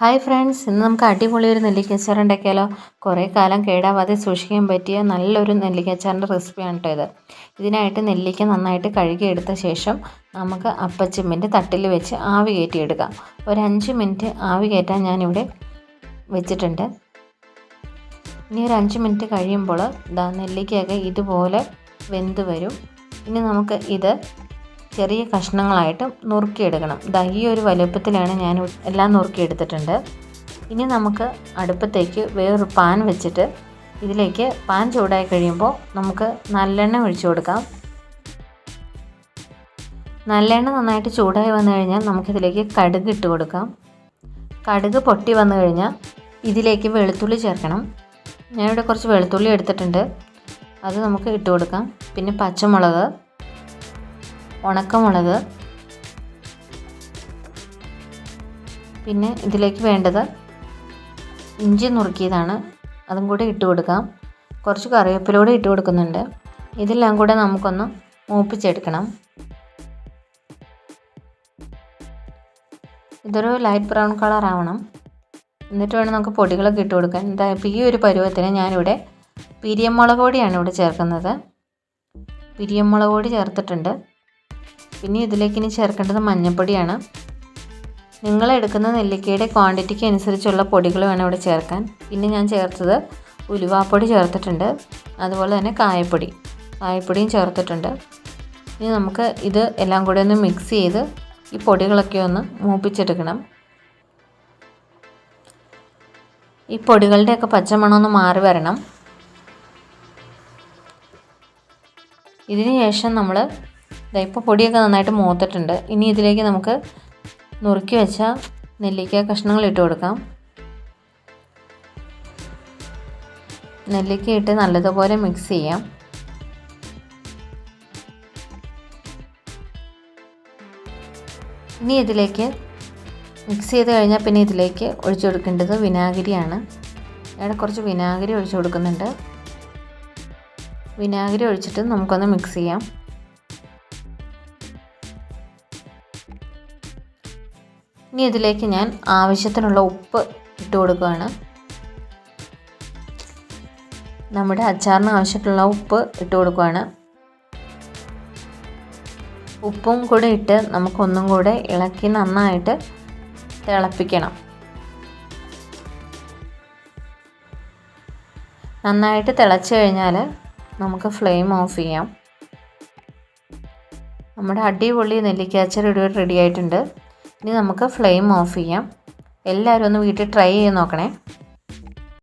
Hi friends ഇന്ന് നമുക്ക് അടിപൊളി ഒരു നെല്ലിക്കച്ചാർ ഉണ്ടാക്കിയാലോ? കുറേ കാലം കേടാവാതെ സൂക്ഷിക്കാൻ പറ്റിയ നല്ലൊരു നെല്ലിക്കച്ചാറിന്റെ റെസിപ്പിയാണ് കേട്ടോ ഇത്. ഇതിനായിട്ട് നെല്ലിക്ക നന്നായിട്ട് കഴുകിയെടുത്ത ശേഷം നമുക്ക് അപ്പച്ചിമ്മിന്റെ തട്ടിൽ വെച്ച് ആവി കയറ്റിയെടുക്കാം. ഒരു അഞ്ച് മിനിറ്റ് ആവി കയറ്റാൻ ഞാനിവിടെ വെച്ചിട്ടുണ്ട്. ഇനി ഒരു അഞ്ച് മിനിറ്റ് കഴിയുമ്പോൾ ദാ നെല്ലിക്കയൊക്കെ ഇതുപോലെ വെന്ത് വരും. ഇനി നമുക്ക് ഇത് ചെറിയ കഷ്ണങ്ങളായിട്ട് നുറുക്കിയെടുക്കണം. ദാ ഈ ഒരു വലുപ്പത്തിലാണ് ഞാൻ എല്ലാം നുറുക്കിയെടുത്തിട്ടുണ്ട്. ഇനി നമുക്ക് അടുപ്പത്തേക്ക് വേറൊരു പാൻ വെച്ചിട്ട് ഇതിലേക്ക് പാൻ ചൂടായി കഴിയുമ്പോൾ നമുക്ക് നല്ലെണ്ണ ഒഴിച്ചു കൊടുക്കാം. നല്ലെണ്ണ നന്നായിട്ട് ചൂടായി വന്നു കഴിഞ്ഞാൽ നമുക്കിതിലേക്ക് കടുക് ഇട്ട് കൊടുക്കാം. കടുക് പൊട്ടി വന്നു കഴിഞ്ഞാൽ ഇതിലേക്ക് വെളുത്തുള്ളി ചേർക്കണം. ഞാനിവിടെ കുറച്ച് വെളുത്തുള്ളി എടുത്തിട്ടുണ്ട്. അത് നമുക്ക് ഇട്ട് കൊടുക്കാം. പിന്നെ പച്ചമുളക്. ഉണക്കമുളക്. പിന്നെ ഇതിലേക്ക് വേണ്ടത് ഇഞ്ചി നുറുക്കിയതാണ്. അതും കൂടി ഇട്ട് കൊടുക്കാം. കുറച്ച് കറിവേപ്പിലൂടെ ഇട്ട് കൊടുക്കുന്നുണ്ട്. ഇതെല്ലാം കൂടെ നമുക്കൊന്ന് മൂപ്പിച്ചെടുക്കണം. ഇതൊരു ലൈറ്റ് ബ്രൗൺ കളർ ആവണം. എന്നിട്ട് വേണം നമുക്ക് പൊടികളൊക്കെ ഇട്ട് കൊടുക്കാൻ. എന്താ ഈ ഒരു പരുവത്തിന് ഞാനിവിടെ പിരിയമുളക് പൊടിയാണ് ഇവിടെ ചേർക്കുന്നത്. പിരിയമുളക് പൊടി ചേർത്തിട്ടുണ്ട്. പിന്നെ ഇതിലേക്ക് ഇനി ചേർക്കേണ്ടത് മഞ്ഞൾപ്പൊടിയാണ് നിങ്ങൾ എടുക്കുന്ന നെല്ലിക്കയുടെ ക്വാണ്ടിറ്റിക്ക് അനുസരിച്ചുള്ള പൊടികൾ വേണം ഇവിടെ ചേർക്കാൻ. പിന്നെ ഞാൻ ചേർത്തത് ഉലുവാപ്പൊടി ചേർത്തിട്ടുണ്ട്. അതുപോലെ തന്നെ കായപ്പൊടി. കായപ്പൊടിയും ചേർത്തിട്ടുണ്ട്. ഇനി നമുക്ക് ഇത് എല്ലാം കൂടി ഒന്ന് മിക്സ് ചെയ്ത് ഈ പൊടികളൊക്കെ ഒന്ന് മൂപ്പിച്ചെടുക്കണം. ഈ പൊടികളുടെയൊക്കെ പച്ചമണം ഒന്ന് മാറി വരണം. ഇതിന് ശേഷം നമ്മൾ ഇപ്പോൾ പൊടിയൊക്കെ നന്നായിട്ട് മൂത്തിട്ടുണ്ട്. ഇനി ഇതിലേക്ക് നമുക്ക് നുറുക്കി വെച്ച നെല്ലിക്ക കഷ്ണങ്ങൾ ഇട്ട് കൊടുക്കാം. നെല്ലിക്ക ഇട്ട് നല്ലതുപോലെ മിക്സ് ചെയ്യാം. ഇനി ഇതിലേക്ക് മിക്സ് ചെയ്ത് കഴിഞ്ഞാൽ പിന്നെ ഇതിലേക്ക് ഒഴിച്ചു കൊടുക്കേണ്ടത് വിനാഗിരിയാണ്. ഇവിടെ കുറച്ച് വിനാഗിരി ഒഴിച്ചു കൊടുക്കുന്നുണ്ട്. വിനാഗിരി ഒഴിച്ചിട്ട് നമുക്കൊന്ന് മിക്സ് ചെയ്യാം. ഇനി ഇതിലേക്ക് ഞാൻ ആവശ്യത്തിനുള്ള ഉപ്പ് ഇട്ട് കൊടുക്കുകയാണ്. നമ്മുടെ അച്ചാറിന് ആവശ്യത്തിനുള്ള ഉപ്പ് ഇട്ട് കൊടുക്കുകയാണ്. ഉപ്പും കൂടെ ഇട്ട് നമുക്കൊന്നും കൂടെ ഇളക്കി നന്നായിട്ട് തിളപ്പിക്കണം. നന്നായിട്ട് തിളച്ച് കഴിഞ്ഞാൽ നമുക്ക് ഫ്ലെയിം ഓഫ് ചെയ്യാം. നമ്മുടെ അടിപൊളി നെല്ലിക്കാച്ചർ ഇവിടെ റെഡി ആയിട്ടുണ്ട്. ഇനി നമുക്ക് ഫ്ലെയിം ഓഫ് ചെയ്യാം. എല്ലാവരും ഒന്ന് വീട്ടിൽ ട്രൈ ചെയ്ത് നോക്കണേ.